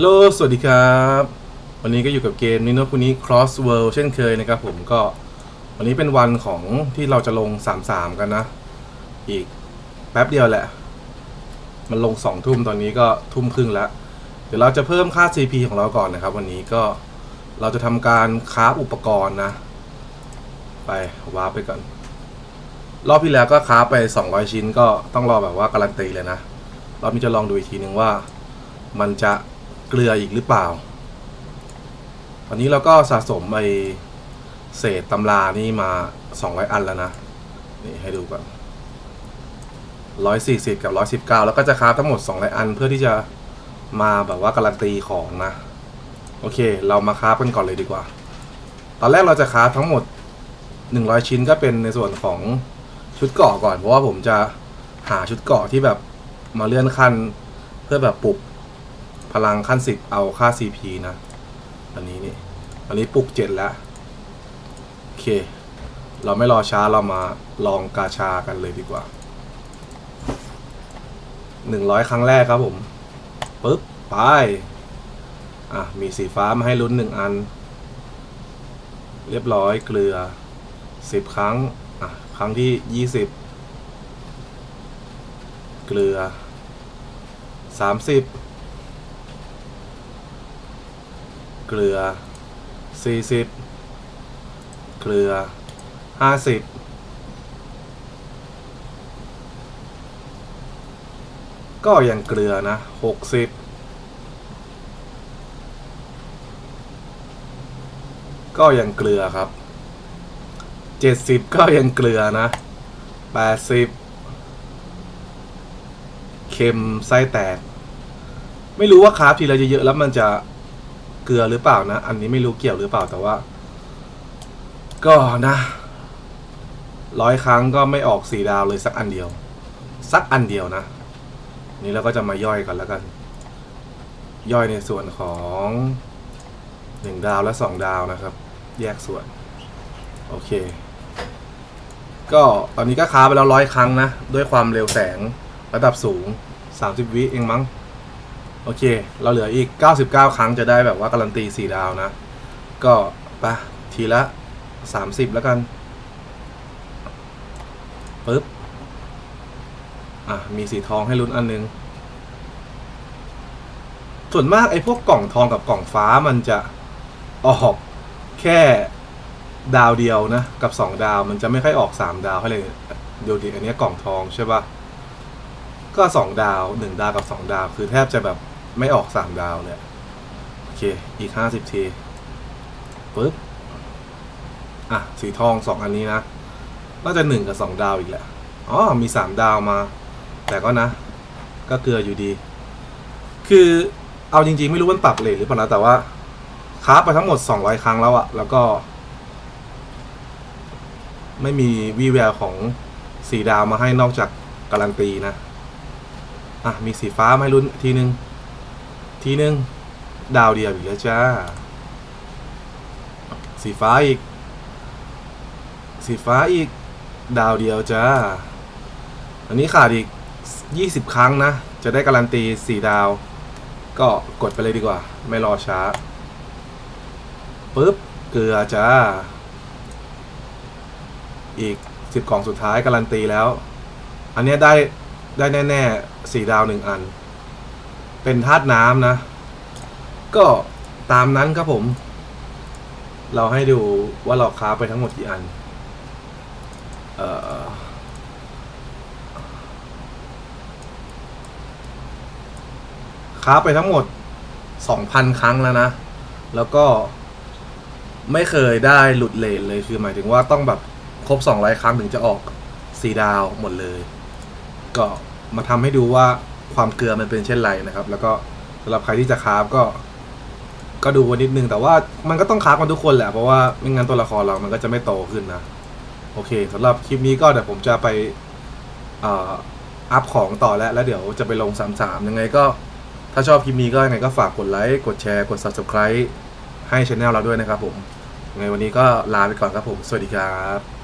โลสวัสดีครับ วันนี้ก็อยู่กับเกมนิโนคุนี้ Cross World เช่นเคยนะครับผมก็วันนี้เป็นวันของที่เราจะลง 3-3 กันนะ อีกแป๊บเดียวแหละ มันลง 2 ทุ่มตอนนี้ก็ทุ่มครึ่งแล้ว เดี๋ยวเราจะเพิ่มค่า CP ของเราก่อนนะครับ วันนี้ก็เราจะทำการคราฟอุปกรณ์นะ ไปวาร์ปไปก่อน รอบที่แล้วก็คราฟไป 200 ชิ้นก็ต้องรอแบบว่าการันตีเลยนะ รอบนี้จะลองดูอีกทีนึงว่ามันจะ เกลืออีกหรือเปล่า ตอนนี้เราก็สะสมไปเศษตำรานี่มา 200 อันแล้วนะ นี่ให้ดูก่อน140 กับ 119 แล้วก็จะคราทั้งหมด 200 อันเพื่อที่จะมาแบบว่าการันตีของนะ โอเค เรามาครากันก่อนเลยดีกว่า ตอนแรกเราจะคราทั้งหมด 100 ชิ้นก็เป็นในส่วนของชุดเกาะก่อน เพราะว่าผมจะหาชุดเกาะที่แบบมาเลื่อนขั้นเพื่อแบบปลุก พลังขั้นสิบเอาค่า CP นะ อันนี้นี่ อันนี้ปลุกเจ็ดแล้ว โอเค เราไม่รอช้าเรามาลองกาชากันเลยดีกว่าหนึ่งร้อยครั้งแรกครับผมปึ๊บ ไป อะ มีสีฟ้ามาให้ลุ้นหนึ่งอัน เรียบร้อยเกลือสิบครั้ง อะ ครั้งที่ยี่สิบเกลือสามสิบ เกลือ 40 เกลือ 50 ก็ยังเกลือนะ 60 ก็ยังเกลือครับ 70 ก็ยังเกลือนะ 80 เค็มไส้แตก ไม่รู้ว่าคราฟทีละเยอะๆแล้วมันจะ เกลือหรือเปล่านะ อันนี้ไม่รู้เกี่ยวหรือเปล่าแต่ว่า ก็นะร้อยครั้งก็ไม่ออกสีดาวเลยสักอันเดียว สักอันเดียวนะ นี่เราก็จะมาย่อยกันแล้วกัน ย่อยในส่วนของหนึ่งดาวและสองดาวนะครับ แยกส่วน โอเค ก็ตอนนี้ก็ค้าไปแล้วร้อยครั้งนะ ด้วยความเร็วแสงระดับสูง 30 วิเองมั้ง โอเค เราเหลืออีก 99 ครั้งจะได้แบบว่าการันตี 4 ดาวนะ ก็ไปะทีละ 30 แล้วกันปึ๊บ อะ มีสีทองให้ลุ้นอันนึง ส่วนมากไอ้พวกกล่องทองกับกล่องฟ้ามันจะออกแค่ดาวเดียวนะ กับ 2 ดาวมันจะไม่ค่อยออก 3 ดาวให้เลยดูดิอันนี้กล่องทองใช่ปะก็ 2 ดาว 1 ดาวกับ 2 ดาว คือแทบจะแบบ ไม่ออกสามดาวเลยโอเค อีกห้าสิบทีปึ๊บ อะ สีทองสองอันนี้นะน่าจะหนึ่งกับสองดาวอีกแหละอ๋อ มีสามดาวมา แต่ก็นะ ก็เกลืออยู่ดี คือเอาจริง ๆ ไม่รู้มันปรับเลทหรือเปล่านะแต่ว่าคราไปทั้งหมดสองร้อยครั้งแล้วอะแล้วก็ ไม่มีวีแววของสีดาวมาให้นอกจากการันตีนะ อะ มีสีฟ้ามาให้ลุ้นทีนึง ทีนึง ดาวเดียวอีกแล้วจ้า สีฟ้าอีก สีฟ้าอีก ดาวเดียวจ้า อันนี้ขาดอีก 20 ครั้งนะ จะได้การันตี 4 ดาว ก็กดไปเลยดีกว่า ไม่รอช้าปึ๊บ เกลือจ้า อีก 10 กล่องสุดท้ายการันตีแล้ว อันนี้ได้ได้แน่ๆสี่ดาวหนึ่งอัน เป็นธาตุน้ำนะ ก็ตามนั้นครับผม เราให้ดูว่าเราค้าไปทั้งหมดกี่อัน เอ่อค้าไปทั้งหมดสองพันครั้งแล้วนะ แล้วก็ไม่เคยได้หลุดเลทเลยคือหมายถึงว่าต้องแบบครบสองร้อยครั้งถึงจะออกสีดาวหมดเลย ก็มาทำให้ดูว่า ความเกลือมันเป็นเช่นไรนะครับ แล้วก็สำหรับใครที่จะคราฟก็ ก็ดูวันนิดนึง แต่ว่ามันก็ต้องคราฟกันทุกคนแหละ เพราะว่าไม่งั้นตัวละครเรามันก็จะไม่โตขึ้นนะ โอเคสำหรับคลิปนี้ก็เดี๋ยวผมจะไปอัพของต่อแล้ว แล้วเดี๋ยวจะไปลงสามสามยังไงก็ ถ้าชอบคลิปนี้ก็ยังไงก็ฝากกดไลค์ กดแชร์ กด subscribe ให้ช anel เราด้วยนะครับผมยังไงวันนี้ก็ลาไปก่อนครับผม สวัสดีครับ